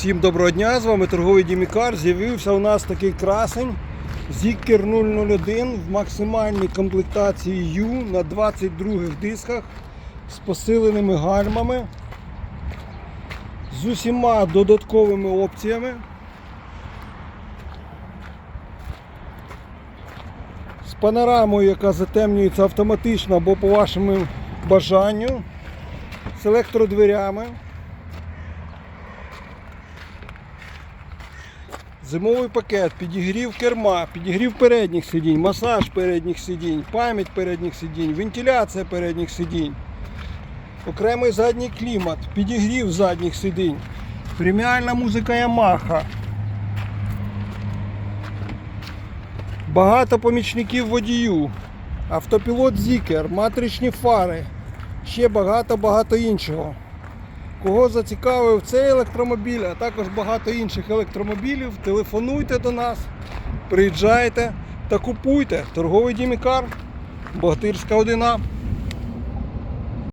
Всім доброго дня, з вами торговий Дімікар. З'явився у нас такий красень Зікер 001 в максимальній комплектації U на 22 дисках з посиленими гальмами, з усіма додатковими опціями. З панорамою, яка затемнюється автоматично або по вашому бажанню, з електродверями. Зимовий пакет, підігрів керма, підігрів передніх сидінь, масаж передніх сидінь, пам'ять передніх сидінь, вентиляція передніх сидінь, окремий задній клімат, підігрів задніх сидінь, преміальна музика Yamaha. Багато помічників водію, автопілот Zikr, матричні фари, ще багато-багато іншого. Кого зацікавив цей електромобіль, а також багато інших електромобілів, телефонуйте до нас, приїжджайте та купуйте. Торговий Дімікар, Богатирська 1А.